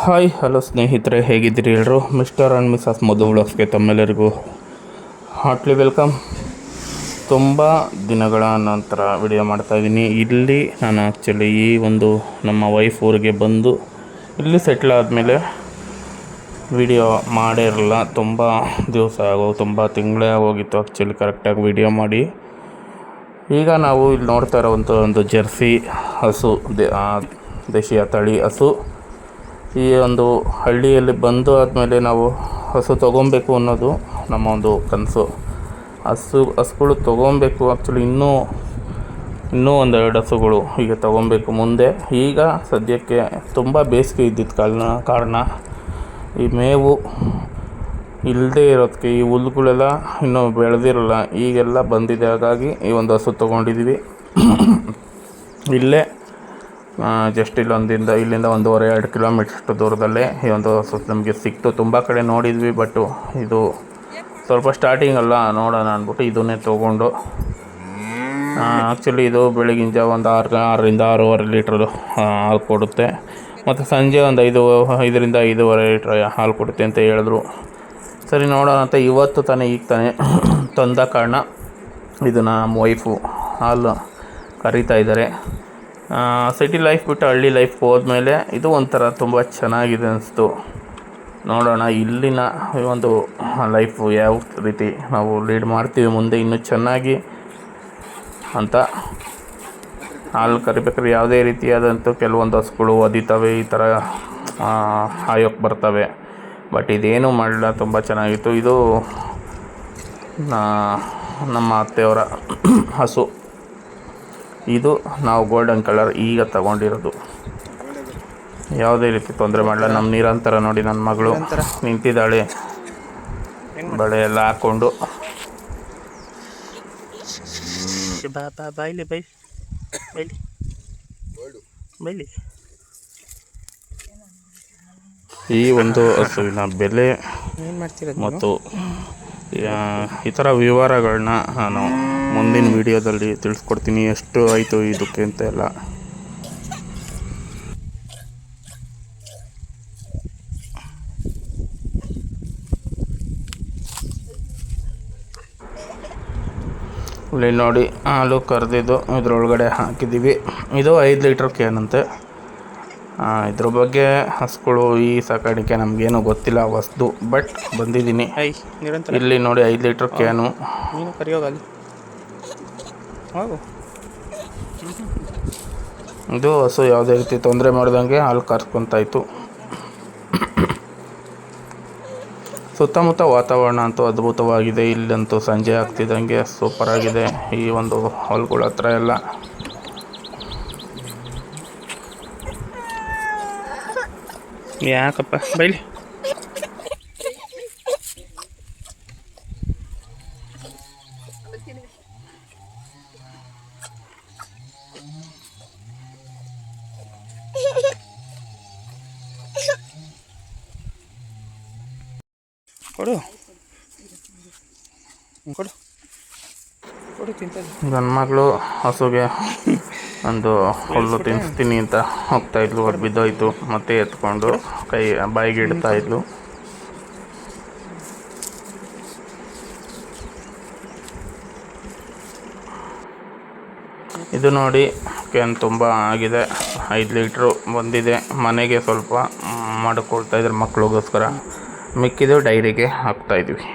Hi, hello ಸ್ನೇಹಿತರೆ, ಹೇಗಿದ್ದೀರಿ ಎಲ್ಲರೂ? ಮಿಸ್ಟರ್ ಆ್ಯಂಡ್ ಮಿಸಸ್ ಮಧು ವ್ಲಾಗ್ಸ್ಗೆ ತಮ್ಮೆಲ್ಲರಿಗೂ ಹಾಟ್ಲಿ ವೆಲ್ಕಮ್. ತುಂಬ ದಿನಗಳ ನಂತರ ವಿಡಿಯೋ ಮಾಡ್ತಾಯಿದ್ದೀನಿ ಇಲ್ಲಿ ನಾನು ಆ್ಯಕ್ಚುಲಿ ಈ ಒಂದು ನಮ್ಮ ವೈಫ್ ಊರಿಗೆ ಬಂದು ಇಲ್ಲಿ ಸೆಟ್ಲ್ ಆದಮೇಲೆ ವಿಡಿಯೋ ಮಾಡೇ ಇರಲ್ಲ. ತುಂಬ ದಿವಸ ಆಗೋ, ತುಂಬ ತಿಂಗಳೇ ಆಗೋಗಿತ್ತು ಆ್ಯಕ್ಚುಲಿ ಕರೆಕ್ಟಾಗಿ ವಿಡಿಯೋ ಮಾಡಿ. ಈಗ ನಾವು ಇಲ್ಲಿ ನೋಡ್ತಾ ಇರೋವಂಥ ಒಂದು ಜರ್ಸಿ ಹಸು ದೇಶೀಯ ತಳಿ ಹಸು. ಈ ಒಂದು ಹಳ್ಳಿಯಲ್ಲಿ ಬಂದು ಆದಮೇಲೆ ನಾವು ಹಸು ತೊಗೊಬೇಕು ಅನ್ನೋದು ನಮ್ಮ ಒಂದು ಕನಸು. ಹಸು, ಹಸುಗಳು ತೊಗೊಬೇಕು ಆ್ಯಕ್ಚುಲಿ ಇನ್ನೂ ಇನ್ನೂ ಒಂದೆರಡು ಹಸುಗಳು ಹೀಗೆ ತೊಗೊಬೇಕು ಮುಂದೆ. ಈಗ ಸದ್ಯಕ್ಕೆ ತುಂಬ ಬೇಸಿಗೆ ಇದ್ದಿದ್ದ ಕಾರಣ ಕಾರಣ ಈ ಮೇವು ಇಲ್ಲದೇ ಇರೋದಕ್ಕೆ ಈ ಹುಲ್ಗಳೆಲ್ಲ ಇನ್ನೂ ಬೆಳೆದಿರಲ್ಲ, ಈಗೆಲ್ಲ ಬಂದಿದೆ. ಹಾಗಾಗಿ ಈ ಒಂದು ಹಸು ತೊಗೊಂಡಿದ್ದೀವಿ. ಇಲ್ಲೇ ಜಸ್ಟ್ ಇಲ್ಲೊಂದಿಂದ, ಇಲ್ಲಿಂದ ಒಂದೂವರೆ, ಎರಡು ಕಿಲೋಮೀಟ್ರಷ್ಟು ದೂರದಲ್ಲೇ ಈ ಒಂದು ನಮಗೆ ಸಿಕ್ತು. ತುಂಬ ಕಡೆ ನೋಡಿದ್ವಿ ಬಟ್ಟು ಇದು ಸ್ವಲ್ಪ ಸ್ಟಾರ್ಟಿಂಗ್ ಅಲ್ಲ, ನೋಡೋಣ ಅಂದ್ಬಿಟ್ಟು ಇದನ್ನೇ ತೊಗೊಂಡು. ಆ್ಯಕ್ಚುಲಿ ಇದು ಬೆಳಗಿನ ಜಾವ ಒಂದು ಆರು, ಆರರಿಂದ ಆರೂವರೆ ಲೀಟ್ರದು ಹಾಲು ಕೊಡುತ್ತೆ. ಮತ್ತು ಸಂಜೆ ಒಂದು ಐದು, ಐದರಿಂದ ಐದೂವರೆ ಲೀಟ್ರ್ ಹಾಲು ಕೊಡುತ್ತೆ ಅಂತ ಹೇಳಿದ್ರು. ಸರಿ, ನೋಡೋಣ ಅಂತ ಇವತ್ತು ತಾನೇ ಈಗ ತಾನೇ ತಂದ ಕಾರಣ ಇದು ನಮ್ಮ ವೈಫು ಹಾಲು ಕರೀತಾ ಇದ್ದಾರೆ. ಸಿಟಿ ಲೈಫ್ ಬಿಟ್ಟು ಹಳ್ಳಿ ಲೈಫ್ ಹೋದ್ಮೇಲೆ ಇದು ಒಂಥರ ತುಂಬ ಚೆನ್ನಾಗಿದೆ ಅನಿಸ್ತು. ನೋಡೋಣ, ಇಲ್ಲಿನ ಒಂದು ಲೈಫು ಯಾವ ರೀತಿ ನಾವು ಲೀಡ್ ಮಾಡ್ತೀವಿ ಮುಂದೆ ಇನ್ನೂ ಚೆನ್ನಾಗಿ ಅಂತ. ಹಾಲು ಕರಿಬೇಕಾದ್ರೆ ಯಾವುದೇ ರೀತಿಯಾದಂಥ ಕೆಲವೊಂದು ಹಸುಗಳು ಒದಿತವೆ, ಈ ಥರ ಹಾಯೋಕ್ಕೆ ಬರ್ತವೆ. ಬಟ್ ಇದೇನು ಮಾಡಲಿಲ್ಲ, ತುಂಬ ಚೆನ್ನಾಗಿತ್ತು. ಇದು ನಮ್ಮ ಅತ್ತೆಯವರ ಹಸು. ಇದು ನಾವು ಗೋಲ್ಡನ್ ಕಲರ್ ಈಗ ತಗೊಂಡಿರೋದು. ಯಾವುದೇ ರೀತಿ ತೊಂದರೆ ಮಾಡಲ್ಲ ನಮ್ಮ ನಿರಂತರ ನೋಡಿ ನನ್ನ ಮಗಳು ನಿಂತಿದ್ದಾಳೆ. ಬಳೆ ಎಲ್ಲ ಹಾಕ್ಕೊಂಡು ಬಾ ಬಾ ಬಾಯ್ಲಿ ಬೈ. ಬೈಲಿ. ಬೈಲಿ. ಈ ಒಂದು ಹಸುವಿನ ಬೆಲೆ ಮತ್ತು ಈ ಥರ ವಿವರಗಳನ್ನ ನಾನು ಮುಂದಿನ ವಿಡಿಯೋದಲ್ಲಿ ತಿಳಿಸ್ಕೊಡ್ತೀನಿ ಎಷ್ಟು ಆಯಿತು ಇದಕ್ಕೆ ಅಂತ ಎಲ್ಲ. ಇಲ್ಲಿ ನೋಡಿ ಹಾಲು ಕರೆದಿದ್ದು ಇದರೊಳಗಡೆ ಹಾಕಿದ್ದೀವಿ. ಇದು ಐದು ಲೀಟ್ರ್ ಕ್ಯಾನ್ ಅಂತೆ. ಆ, ಇದ್ರ ಬಗ್ಗೆ ಹಸುಗಳು ಈ ಸಾಕಾಣಿಕೆ ನಮಗೇನು ಗೊತ್ತಿಲ್ಲ ವಸ್ತು ಬಟ್ ಬಂದಿದ್ದೀನಿ. ಇಲ್ಲಿ ನೋಡಿ ಐದು ಲೀಟ್ರ್ ಕ್ಯಾನು ನೀನು ಇದು ಹಸು ಯಾವುದೇ ರೀತಿ ತೊಂದರೆ ಮಾಡ್ದಂಗೆ ಹಾಲು ಕರ್ಸ್ಕೊಂತಾಯಿತ್ತು ಸುತ್ತಮುತ್ತ ವಾತಾವರಣ ಅಂತೂ ಅದ್ಭುತವಾಗಿದೆ. ಇಲ್ಲಂತೂ ಸಂಜೆ ಆಗ್ತಿದ್ದಂಗೆ ಸೂಪರ್ ಆಗಿದೆ. ಈ ಒಂದು ಹೊಲ್ಗಳ ಹತ್ರ ಎಲ್ಲ. ಯಾಕಪ್ಪ, ಬೈಲಿ. ಕೊಡು. ಕೊಡು. ಕೊಡು ನನ್ನ ಮಗಳು ಹಸುಗೆ ಒಂದು ಹುಲ್ಲು ತಿನ್ನಿಸ್ತೀನಿ ಅಂತ ಹೋಗ್ತಾ ಇದ್ಲು. ಅದು ಬಿದ್ದೋಯ್ತು. ಮತ್ತೆ ಎತ್ಕೊಂಡು ಕೈ, ಬಾಯಿಗೆ ಇಡ್ತಾ ಇದ್ಲು. ಇದು ನೋಡಿ ಕ್ಯಾನ್ ತುಂಬ ಆಗಿದೆ. ಐದು ಲೀಟ್ರು ಬಂದಿದೆ. ಮನೆಗೆ ಸ್ವಲ್ಪ ಮಾಡಿಕೊಳ್ತಾ ಇದ್ರು ಮಕ್ಳಿಗೋಸ್ಕರ. ಮಿಕ್ಕಿದ್ದು ಡೈರಿಗೆ ಹಾಕ್ತಾಯಿದ್ವಿ